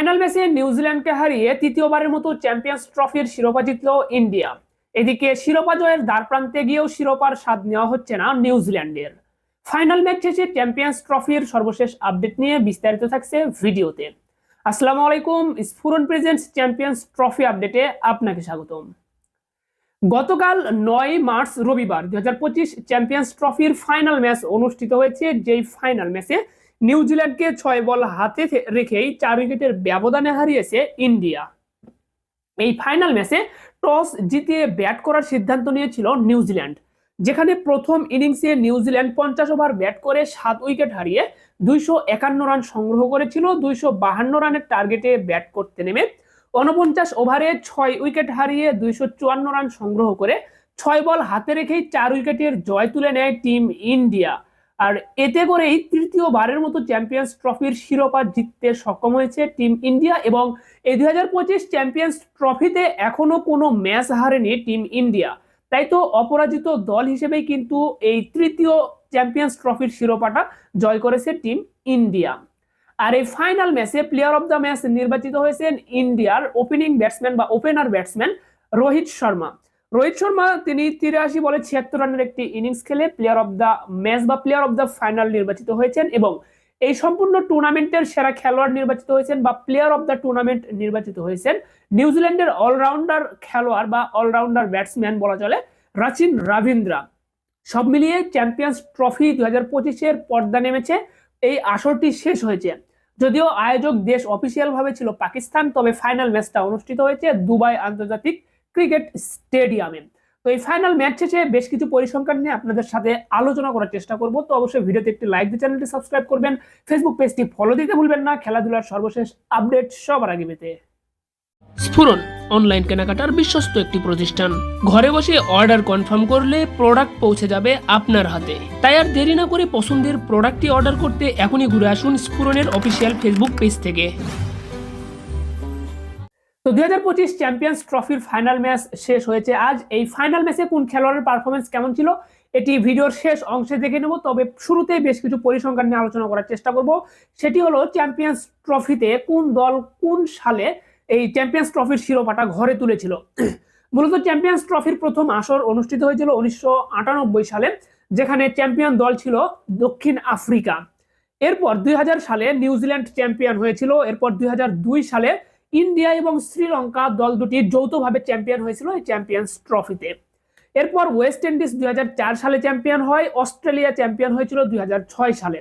Final ম্যাচে নিউজিল্যান্ডকে হারিয়ে তৃতীয়বারের মতো চ্যাম্পিয়ন্স ট্রফির শিরোপা জিতল ইন্ডিয়া। এদিকে শিরোপা জয়ের দ্বার প্রান্তে গিয়েও শিরোপার স্বাদ নেওয়া হচ্ছে না নিউজিল্যান্ডের। ফাইনাল ম্যাচ শেষে চ্যাম্পিয়ন্স ট্রফির সর্বশেষ আপডেট নিয়ে বিস্তারিত থাকছে ভিডিওতে। আসসালামু আলাইকুম, স্ফুরন প্রেজেন্টস চ্যাম্পিয়ন্স ট্রফি আপডেটে আপনাকে স্বাগতম। গতকাল নয় মার্চ রবিবার দুই হাজার পঁচিশ চ্যাম্পিয়ন্স ট্রফির ফাইনাল ম্যাচ অনুষ্ঠিত হয়েছে, যেই ফাইনাল ম্যাচে নিউজিল্যান্ডকে ছয় বল হাতে রেখেই চার উইকেটের ব্যবধানে হারিয়েছে ইন্ডিয়া। এই ফাইনাল ম্যাচে টস জিতিয়ে ব্যাট করার সিদ্ধান্ত নিয়েছিল নিউজিল্যান্ড যেখানে প্রথম ইনিংসে নিউজিল্যান্ড পঞ্চাশ ওভার ব্যাট করে সাত উইকেট হারিয়ে দুইশো একান্ন রান সংগ্রহ করেছিল, দুইশো বাহান্ন রানের টার্গেটে ব্যাট করতে নেমে উনপঞ্চাশ ওভারে ছয় উইকেট হারিয়ে দুইশো চুয়ান্ন রান সংগ্রহ করে ছয় বল হাতে রেখেই চার উইকেটের জয় তুলে নেয় টিম ইন্ডিয়া। আর এতে করেই তৃতীয়বারের মতো চ্যাম্পিয়ন্স ট্রফির শিরোপা জিততে সক্ষম হয়েছে টিম ইন্ডিয়া এবং এই দুই হাজার পঁচিশ চ্যাম্পিয়ন্স ট্রফিতে এখনও কোনো ম্যাচ হারেনি টিম ইন্ডিয়া তাই তো অপরাজিত দল হিসেবেই কিন্তু এই তৃতীয় চ্যাম্পিয়ন্স ট্রফির শিরোপাটা জয় করেছে টিম ইন্ডিয়া আর এই ফাইনাল ম্যাচে প্লেয়ার অফ দ্য ম্যাচ নির্বাচিত হয়েছেন ইন্ডিয়ার ওপেনিং ব্যাটসম্যান বা ওপেনার ব্যাটসম্যান রোহিত শর্মা। রোহিত শর্মা, তিনি তিরাশি বলে ছিয়াত্তর রানের একটি ইনিংস খেলে প্লেয়ার অফ দ্য ম্যাচ বা প্লেয়ার অফ দ্য ফাইনাল নির্বাচিত হয়েছেন এবং এই সম্পূর্ণ টুর্নামেন্টের সেরা খেলোয়াড় নির্বাচিত হয়েছেন বা প্লেয়ার অফ দ্য টুর্নামেন্ট নির্বাচিত হয়েছেন। নিউজিল্যান্ডের অলরাউন্ডার খেলোয়াড় বা অলরাউন্ডার ব্যাটসম্যান বলা চলে, রাচিন রাভিন্দ্রা। সব মিলিয়ে চ্যাম্পিয়ন্স ট্রফি দুই হাজার পঁচিশের পর্দা নেমেছে, এই আসরটি শেষ হয়েছে। যদিও আয়োজক দেশ অফিসিয়াল ভাবে ছিল পাকিস্তান, তবে ফাইনাল ম্যাচটা অনুষ্ঠিত হয়েছে দুবাই আন্তর্জাতিক ক্রিকেট স্টেডিয়ামে। তো এই ফাইনাল ম্যাচ শেষে বেশ কিছু পরিসংখ্যান নিয়ে আপনাদের সাথে আলোচনা করার চেষ্টা করব। তো অবশ্যই ভিডিওতে একটি লাইক দিয়ে চ্যানেলটি সাবস্ক্রাইব করবেন। ফেসবুক পেজটি ফলো দিতে ভুলবেন না। খেলাধুলার সর্বশেষ আপডেট সবার আগে পেতে। স্ফুরন অনলাইন কেনাকাটার বিশ্বস্ত একটি প্রতিষ্ঠান। ঘরে বসে অর্ডার কনফার্ম করলে প্রোডাক্ট পৌঁছে যাবে আপনার হাতে। তাই আর দেরি না করে পছন্দের প্রোডাক্টটি অর্ডার করতে এখনই ঘুরে আসুন স্ফুরনের অফিসিয়াল ফেসবুক পেজ থেকে। দুই হাজার পঁচিশ চ্যাম্পিয়ন্স ট্রফির ফাইনাল ম্যাচ শেষ হয়েছে। আজ এই ফাইনাল ম্যাচে কোন খেলোয়াড়ের পারফরমেন্স কেমন ছিল, এটি ভিডিওর শেষ অংশে দেখে নেব। তবে শুরুতেই বেশ কিছু পরিসংখ্যান নিয়ে আলোচনা করার চেষ্টা করব। সেটি হলো চ্যাম্পিয়ন্স ট্রফিতে কোন দল কোন সালে এই চ্যাম্পিয়ন্স ট্রফির শিরোপাটা ঘরে তুলেছিল। মূলত চ্যাম্পিয়ন্স ট্রফির প্রথম আসর অনুষ্ঠিত হয়েছিল উনিশশো আটানব্বই সালে, যেখানে চ্যাম্পিয়ন দল ছিল দক্ষিণ আফ্রিকা। এরপর দুই হাজার সালে নিউজিল্যান্ড চ্যাম্পিয়ন হয়েছিল। এরপর দুই হাজার দুই সালে ইন্ডিয়া এবং শ্রীলঙ্কা দল দুটি যৌথভাবে চ্যাম্পিয়ন হয়েছিল এই চ্যাম্পিয়ন্স ট্রফিতে। এরপর ওয়েস্ট ইন্ডিজ দুই হাজার চার সালে চ্যাম্পিয়ন হয়, অস্ট্রেলিয়া চ্যাম্পিয়ন হয়েছিল দুই হাজার ছয় সালে।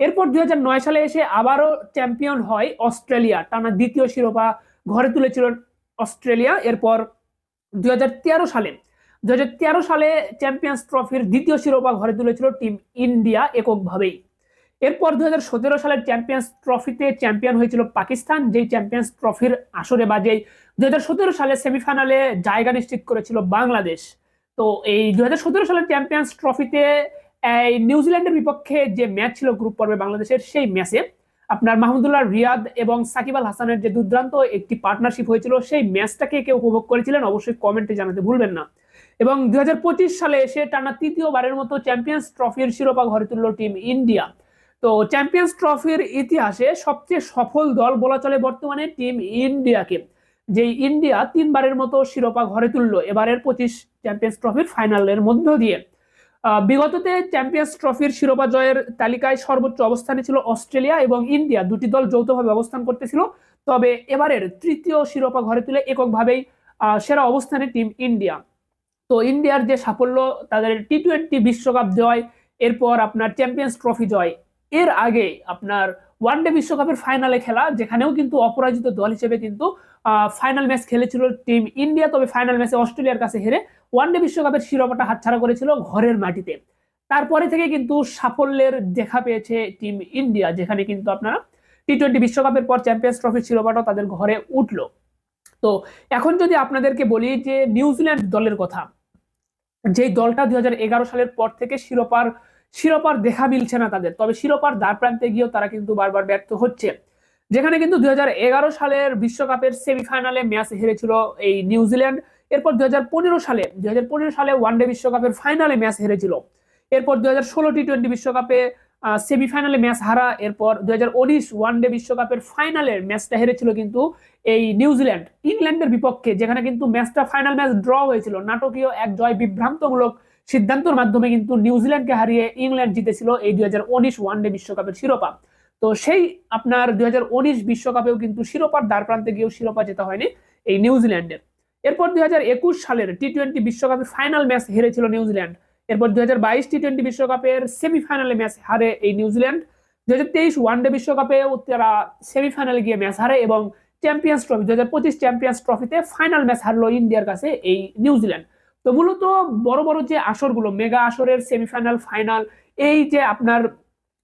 এরপর দুই হাজার নয় সালে এসে আবারও চ্যাম্পিয়ন হয় অস্ট্রেলিয়া, টানা দ্বিতীয় শিরোপা ঘরে তুলেছিল অস্ট্রেলিয়া। এরপর দুই হাজার তেরো সালে, দুই হাজার তেরো সালে চ্যাম্পিয়ন্স ট্রফির দ্বিতীয় শিরোপা ঘরে তুলেছিল টিম ইন্ডিয়া এককভাবেই। এরপর দুই হাজার সতেরো সালের চ্যাম্পিয়ন্স ট্রফিতে চ্যাম্পিয়ন হয়েছিল পাকিস্তান, যেই চ্যাম্পিয়ন্স ট্রফির আসরে বা যেই দুই হাজার সতেরো সালে সেমিফাইনালে জায়গা নিশ্চিত করেছিল বাংলাদেশ। তো এই দুই হাজার সতেরো সালের চ্যাম্পিয়ন্স ট্রফিতে এই নিউজিল্যান্ডের বিপক্ষে যে ম্যাচ ছিল গ্রুপ পর্বে বাংলাদেশের, সেই ম্যাচে আপনার মাহমুদুল্লাহ রিয়াদ এবং সাকিব আল হাসানের যে দুর্দান্ত একটি পার্টনারশিপ হয়েছিল, সেই ম্যাচটাকে কেউ উপভোগ করেছিলেন, অবশ্যই কমেন্টে জানাতে ভুলবেন না। এবং দুই হাজার পঁচিশ সালে এসে টানা তৃতীয়বারের মতো চ্যাম্পিয়ন্স ট্রফির শিরোপা ঘরে তুলল টিম ইন্ডিয়া তো চ্যাম্পিয়ন্স ট্রফির ইতিহাসে সবচেয়ে সফল দল বলা চলে বর্তমানে টিম ইন্ডিয়াকে যে ইন্ডিয়া তিনবারের মতো শিরোপা ঘরে তুলল এবারের পঁচিশ চ্যাম্পিয়ন্স ট্রফির ফাইনালের মধ্য দিয়ে। বিগততে চ্যাম্পিয়ন্স ট্রফির শিরোপা জয়ের তালিকায় সর্বোচ্চ অবস্থানে ছিল অস্ট্রেলিয়া এবং ইন্ডিয়া দুটি দল যৌথভাবে অবস্থান করতেছিল। তবে এবারের তৃতীয় শিরোপা ঘরে তুলে এককভাবেই সেরা অবস্থানে টিম ইন্ডিয়া তো ইন্ডিয়ার যে সাফল্য তাদের টি টোয়েন্টি বিশ্বকাপ জয় এরপর আপনার চ্যাম্পিয়ন্স ট্রফি জয় এর আগে আপনার ওয়ানডে বিশ্বকাপের ফাইনালে খেলা, যেখানেও কিন্তু অপরাজিত দল হিসেবে কিন্তু ফাইনাল ম্যাচ খেলেছিল টিম ইন্ডিয়া তবে ফাইনাল ম্যাচে অস্ট্রেলিয়ার কাছে হেরে ওয়ানডে বিশ্বকাপের শিরোপাটা হাতছাড়া করেছিল ঘরের মাটিতে। তারপরে থেকে কিন্তু সাফল্যের দেখা পেয়েছে টিম ইন্ডিয়া যেখানে কিন্তু আপনারা টি টোয়েন্টি বিশ্বকাপের পর চ্যাম্পিয়ন্স ট্রফির শিরোপাটাও তাদের ঘরে উঠল। তো এখন যদি আপনাদেরকে বলি যে নিউজিল্যান্ড দলের কথা, যেই দলটা দুই হাজার এগারো সালের পর থেকে শিরোপার শিরোপার দেখা মিলছে না তাদের। তবে শিরোপার দ্বার প্রান্তে গিয়েও তারা কিন্তু বারবার ব্যর্থ হচ্ছে। যেখানে কিন্তু দুই হাজার এগারো সালের বিশ্বকাপের সেমিফাইনালে ম্যাচ হেরেছিল এই নিউজিল্যান্ড এরপর দুই হাজার পনেরো সালে দুই হাজার পনেরো সালে ওয়ানডে বিশ্বকাপের ফাইনালে ম্যাচ হেরেছিল। এরপর দুই হাজার ষোলো টি টোয়েন্টি বিশ্বকাপে সেমিফাইনালে ম্যাচ হারা। এরপর দুই হাজার উনিশ ওয়ানডে বিশ্বকাপের ফাইনালের ম্যাচটা হেরেছিল কিন্তু এই নিউজিল্যান্ড ইংল্যান্ডের বিপক্ষে, যেখানে কিন্তু ম্যাচটা ফাইনাল ম্যাচ ড্র হয়েছিল। নাটকীয় এক জয় বিভ্রান্তমূলক সিদ্ধান্তের মাধ্যমে কিন্তু নিউজিল্যান্ডকে হারিয়ে ইংল্যান্ড জিতেছিল এই দুই হাজার উনিশ ওয়ানডে বিশ্বকাপের শিরোপা। তো সেই আপনার দুই হাজার উনিশ বিশ্বকাপেও কিন্তু শিরোপার দ্বার প্রান্তে গিয়েও শিরোপা জেতা হয়নি এই নিউজিল্যান্ডের। এরপর দুই হাজার একুশ সালের টি টোয়েন্টি বিশ্বকাপের ফাইনাল ম্যাচ হেরেছিল নিউজিল্যান্ড। এরপর দুই হাজার বাইশ টি টোয়েন্টি বিশ্বকাপের সেমিফাইনালে ম্যাচ হারে এই নিউজিল্যান্ড। দুই হাজার তেইশ ওয়ানডে বিশ্বকাপেও তারা সেমিফাইনালে গিয়ে ম্যাচ হারে এবং চ্যাম্পিয়ন্স ট্রফি দু হাজার পঁচিশ চ্যাম্পিয়ন্স ট্রফিতে ফাইনাল ম্যাচ হারলো ইন্ডিয়ার কাছে এই নিউজিল্যান্ড। তো মূলত বড় বড় যে আসরগুলো, মেগা আসরের সেমিফাইনাল ফাইনাল এই যে আপনার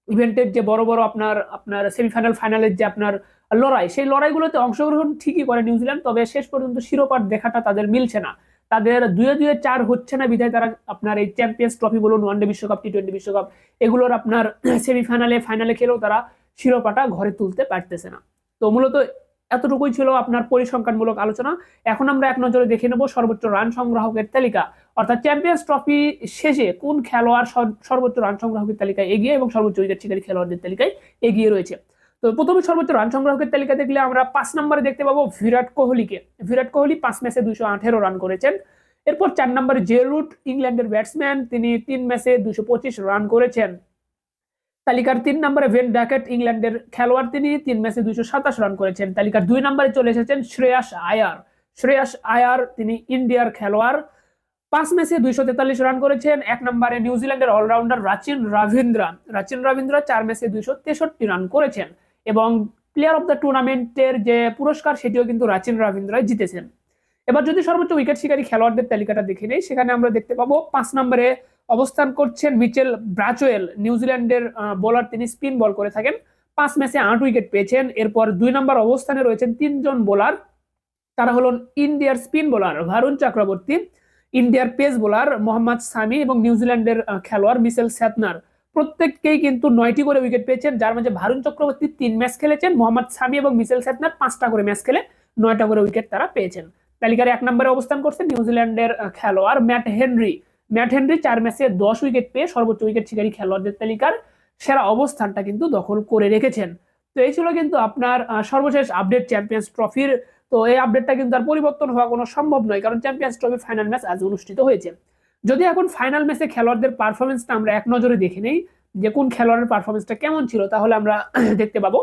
ইভেন্টের যে বড় বড় আপনার আপনার সেমিফাইনাল ফাইনালের যে আপনার লড়াই, সেই লড়াইগুলোতে অংশগ্রহণ ঠিকই করে নিউজিল্যান্ড তবে শেষ পর্যন্ত শিরোপার দেখাটা তাদের মিলছে না। তাদের দুয়ে দুয়ে চার হচ্ছে না বিধায় তারা আপনার এই চ্যাম্পিয়ন্স ট্রফি বলুন ওয়ানডে বিশ্বকাপ টি টোয়েন্টি বিশ্বকাপ এগুলোর আপনার সেমিফাইনালে ফাইনালে খেলেও তারা শিরোপাটা ঘরে তুলতে পারতেছে না। তো মূলত এতটুকুই ছিল আপনার পরিসংখ্যানমূলক আলোচনা। এখন আমরা এক নজরে দেখে নেব সর্বোচ্চ রান সংগ্রাহকের তালিকা। অর্থাৎ চ্যাম্পিয়ন্স ট্রফি শেষে কোন খেলোয়াড় সর্বোচ্চ রান সংগ্রাহকের তালিকায় এগিয়ে এবং সর্বোচ্চ উইকেট শিকারী খেলোয়াড়দের তালিকায় এগিয়ে রয়েছে? তো প্রথমে সর্বোচ্চ রান সংগ্রাহকের তালিকা দেখলে আমরা পাঁচ নম্বরে দেখতে পাবো বিরাট কোহলিকে। বিরাট কোহলি পাঁচ ম্যাচে দুশো আঠেরো রান করেছেন। এরপর চার নম্বরে জেরুট ইংল্যান্ডের ব্যাটসম্যান তিনি তিন ম্যাচে দুশো পঁচিশ রান করেছেন। তালিকার তিন নম্বরে ভেন ড্যাকেট ইংল্যান্ডের খেলোয়াড় তিনি, তিন ম্যাচে দুইশো সাতাশ রান করেছেন। তালিকার দুই নম্বরে চলে এসেছেন শ্রেয়াস আয়ার শ্রেয়াস আয়ার তিনি ইন্ডিয়ার খেলোয়াড়। পাঁচ ম্যাচে দুইশো তেতাল্লিশ রান করেছেন। এক নম্বরে নিউজিল্যান্ডের অলরাউন্ডার রাচিন রাভিন্দ্রা রাচিন রাভিন্দ্রা চার ম্যাচে দুইশো তেষট্টি রান করেছেন এবং প্লেয়ার অফ দ্য টুর্নামেন্টের যে পুরস্কার, সেটিও কিন্তু রাচিন রাভিন্দ্রায় জিতেছেন। এবার যদি সর্বোচ্চ উইকেট শিকারী খেলোয়াড়দের তালিকাটা দেখে নেই, সেখানে আমরা দেখতে পাবো পাঁচ নম্বরে অবস্থান করছেন মিচেল ব্রাচোয়েল নিউজিল্যান্ডের বোলার। তিনি স্পিন বল করে থাকেন। পাঁচ ম্যাচে আট উইকেট পেয়েছেন। এরপর দুই নম্বর অবস্থানে রয়েছেন তিনজন বোলার। তারা হলেন ইন্ডিয়ার স্পিন বোলার ভারুণ চক্রবর্তী, ইন্ডিয়ার পেস বোলার মোহাম্মদ সামি এবং নিউজিল্যান্ডের খেলোয়াড় মিসেল স্যাতনার প্রত্যেককেই কিন্তু নয়টি করে উইকেট পেয়েছেন, যার মাঝে ভারুণ চক্রবর্তী তিন ম্যাচ খেলেছেন, মোহাম্মদ সামি এবং মিসেল স্যাতনার পাঁচটা করে ম্যাচ খেলে নয়টা করে উইকেট তারা পেয়েছেন। তালিকার এক নম্বরে অবস্থান করছেন নিউজিল্যান্ডের খেলোয়াড় ম্যাট হেনরি। ম্যাট হেনরি চার ম্যাচে দশ উইকেট পেয়ে সর্বোচ্চ উইকেট শিকারী খেলোয়াড়দের তালিকার সেরা অবস্থানটা কিন্তু দখল করে রেখেছেন। তো এই ছিল কিন্তু আপনার সর্বশেষ আপডেট চ্যাম্পিয়ন্স ট্রফির তো এই আপডেটটা কিন্তু আর পরিবর্তন হওয়া কোনো সম্ভব নয়, কারণ চ্যাম্পিয়ন্স ট্রফির ফাইনাল ম্যাচ আজ অনুষ্ঠিত হয়েছে। যদি এখন ফাইনাল ম্যাচে খেলোয়াড়দের পারফরমেন্সটা আমরা এক নজরে দেখে নেই, যে কোন খেলোয়াড়ের পারফরমেন্সটা কেমন ছিল, তাহলে আমরা দেখতে পাবো।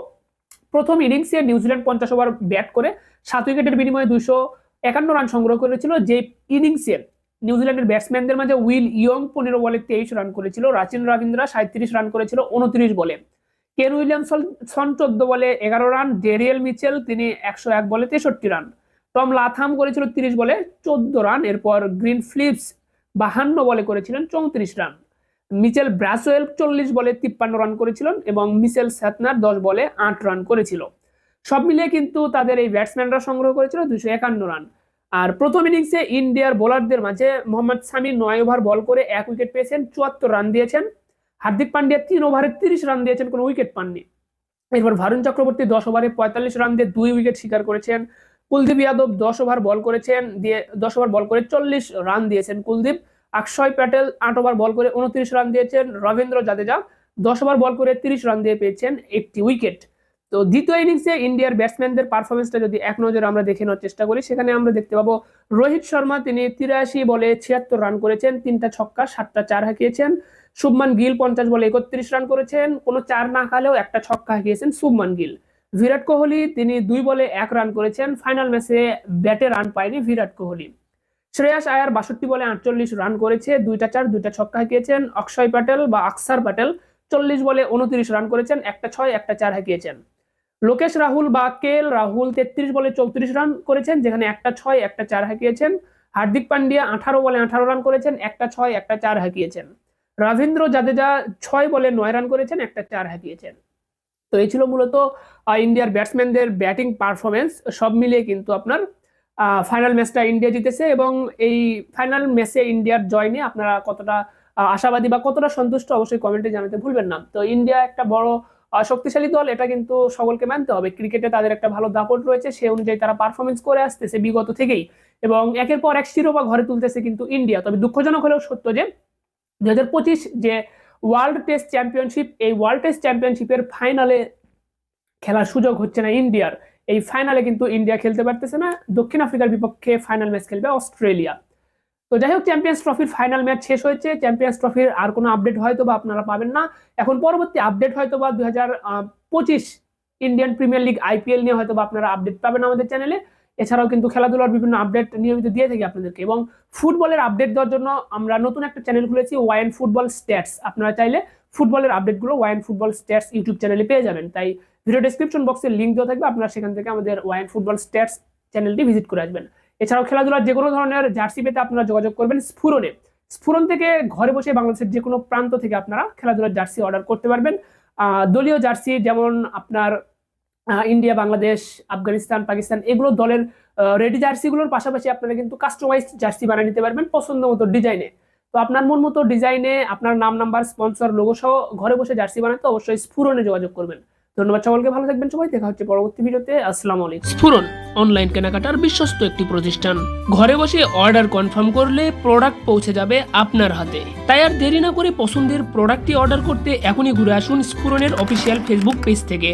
প্রথম ইনিংসে নিউজিল্যান্ড পঞ্চাশ ওভার ব্যাট করে সাত উইকেটের বিনিময়ে দুশো একান্ন রান সংগ্রহ করেছিল যে ইনিংসে নিউজিল্যান্ডের ব্যাটসম্যানদের মাঝে উইল ইয়ং পনেরো বলে তেইশ রান করেছিল, রাচিন রবীন্দ্রা সাঁত্রিশ রান করেছিল, উনত্রিশ বলে। কেন উইলিয়ামসন চোদ্দ বলে এগারো রান, ডেরিয়েল মিচেল, তিনি একশো এক বলে তেষট্টি রান। টম লাথাম করেছিল তিরিশ বলে চোদ্দ রান, এরপর গ্রিন ফ্লিপস বাহান্ন বলে করেছিলেন চৌত্রিশ রান। মিচেল ব্রাসোয়েল চল্লিশ বলে তিপ্পান্ন রান করেছিলেন এবং মিচেল স্যাতনার দশ বলে আট রান করেছিল। সব মিলিয়ে কিন্তু তাদের এই ব্যাটসম্যানরা সংগ্রহ করেছিল দুশো একান্ন রান। আর প্রথম ইনিংসে ইন্ডিয়ার বোলারদের মাঝে মোহাম্মদ সামি নয় ওভার বল করে এক উইকেট পেয়েছেন, চুয়াত্তর রান দিয়েছেন। হার্দিক পান্ডিয়া তিন ওভারে তিরিশ রান দিয়েছেন, কোনো উইকেট পাননি। এরপর ভারুণ চক্রবর্তী দশ ওভারে পঁয়তাল্লিশ রান দিয়ে দুই উইকেট শিকার করেছেন। কুলদীপ যাদব দশ ওভার বল করেছেন, দিয়ে দশ ওভার বল করে চল্লিশ রান দিয়েছেন কুলদীপ। অক্ষয় প্যাটেল আট ওভার বল করে উনত্রিশ রান দিয়েছেন রবীন্দ্র জাদেজা। দশ ওভার বল করে তিরিশ রান দিয়ে পেয়েছেন একটি উইকেট। তো দ্বিতীয় ইনিংসে ইন্ডিয়ার ব্যাটসম্যানদের পারফরমেন্সটা যদি এক নজরে আমরা দেখে নেওয়ার চেষ্টা করি, সেখানে আমরা দেখতে পাবো রোহিত শর্মা, তিনি তিরাশি বলে ছিয়াত্তর রান করেছেন, তিনটা ছক্কা, সাতটা চার হাঁকিয়েছেন। শুভমান গিল পঞ্চাশ বলে একত্রিশ রান করেছেন, কোনো চার না খালেও একটা ছক্কা হাঁকিয়েছেন শুভমান গিল। বিরাট কোহলি, তিনি দুই বলে এক রান করেছেন ফাইনাল ম্যাচে ব্যাটে রান পায়নি বিরাট কোহলি। শ্রেয়াস আয়ার বাষট্টি বলে আটচল্লিশ রান করেছে, দুইটা চার, দুইটা ছক্কা হাঁকিয়েছেন। অক্ষয় প্যাটেল বা আকসার প্যাটেল চল্লিশ বলে উনত্রিশ রান করেছেন, একটা ছয়, একটা চার হাঁকিয়েছেন। লোকেশ রাহুল বা কেল রাহুল তেত্রিশ বলে চৌত্রিশ রান করেছেন, যেখানে একটা ছয়, একটা চার হাঁকিয়েছেন। হার্দিক পান্ডিয়া আঠারো বলে আঠারো রান করেছেন, একটা ছয়, একটা চার হাঁকিয়েছেন। রবীন্দ্র জাদেজা ছয় বলে নয় রান করেছেন, একটা চার হাঁকিয়েছেন। তো এই ছিল মূলত ইন্ডিয়ার ব্যাটসম্যানদের ব্যাটিং পারফরমেন্স সব মিলিয়ে কিন্তু আপনার ফাইনাল ম্যাচটা ইন্ডিয়া জিতেছে এবং এই ফাইনাল ম্যাচে ইন্ডিয়ার জয় নিয়ে আপনারা কতটা আশাবাদী বা কতটা সন্তুষ্ট অবশ্যই কমেন্টে জানাতে ভুলবেন না। তো ইন্ডিয়া একটা বড় শক্তিশালী দল, এটা কিন্তু সকলকে মানতে হবে। ক্রিকেটে তাদের একটা ভালো দাপট রয়েছে, সে অনুযায়ী তারা পারফরমেন্স করে আসতেছে বিগত থেকেই। এবং একের পর এক শিরোপা ঘরে তুলতেছে কিন্তু ইন্ডিয়া। তবে দুঃখজনক হলেও সত্য যে দু হাজার পঁচিশ যে ওয়ার্ল্ড টেস্ট চ্যাম্পিয়নশিপ এই ওয়ার্ল্ড টেস্ট চ্যাম্পিয়নশিপের ফাইনালে খেলার সুযোগ হচ্ছে না ইন্ডিয়ার। এই ফাইনালে কিন্তু ইন্ডিয়া খেলতে পারতেছে না, দক্ষিণ আফ্রিকার বিপক্ষে ফাইনাল ম্যাচ খেলবে অস্ট্রেলিয়া। তো যাই হোক চ্যাম্পিয়ন্স ট্রফির ফাইনাল ম্যাচ শেষ হয়েছে। চ্যাম্পিয়ন্স ট্রফির আর কোনো আপডেট হয়তো বা আপনারা পাবেন না। এখন পরবর্তী আপডেট হয়তো বা পঁচিশ ইন্ডিয়ান প্রিমিয়ার লিগ আইপিএল নিয়ে হয়তো বা আপনারা আপডেট পাবেন আমাদের চ্যানেলে এছাড়াও কিন্তু খেলাধুলার বিভিন্ন আপডেট নিয়মিত দিয়ে থাকি আপনাদেরকে। এবং ফুটবলের আপডেট দেওয়ার জন্য আমরা নতুন একটা চ্যানেল খুলেছি ওয়াইন ফুটবল স্ট্যাটস আপনারা চাইলে ফুটবলের আপডেটগুলো ওয়াইন ফুটবল স্ট্যাটস ইউটিউব চ্যানেলে পেয়ে যাবেন। তাই ভিডিও ডেসক্রিপশন বক্সে লিঙ্ক দেওয়া থাকবে, আপনারা সেখান থেকে আমাদের ওয়াইন ফুটবল স্ট্যাটস চ্যানেলটি ভিজিট করে আসবেন। এছাড়াও খেলাধুলার যে কোনো ধরনের জার্সি পেতে আপনারা যোগাযোগ করবেন স্ফুরনে স্ফুরন থেকে ঘরে বসে বাংলাদেশের যে কোনো প্রান্ত থেকে আপনারা খেলাধুলার জার্সি অর্ডার করতে পারবেন। দলীয় জার্সি যেমন আপনার ইন্ডিয়া, বাংলাদেশ, আফগানিস্তান, পাকিস্তান, এগুলো দলের রেডি জার্সিগুলোর পাশাপাশি আপনারা কিন্তু কাস্টমাইজ জার্সি বানিয়ে নিতে পারবেন পছন্দ মতো ডিজাইনে তো আপনার মন মতো ডিজাইনে আপনার নাম নাম্বার স্পন্সর লোগো সহ ঘরে বসে জার্সি বানাতে অবশ্যই স্ফুরনে যোগাযোগ করবেন। ধন্যবাদ সকলকে, ভালো থাকবেন সবাই, দেখা হচ্ছে পরবর্তী ভিডিওতে, আসসালামু আলাইকুম। স্ফুরন অনলাইন কেনাকাটার বিশ্বস্ত একটি প্রতিষ্ঠান। ঘরে বসে অর্ডার কনফার্ম করলে প্রোডাক্ট পৌঁছে যাবে আপনার হাতে। তাই আর দেরি না করে পছন্দের প্রোডাক্টটি অর্ডার করতে এখনই ঘুরে আসুন স্ফুরনের অফিসিয়াল ফেসবুক পেজ থেকে।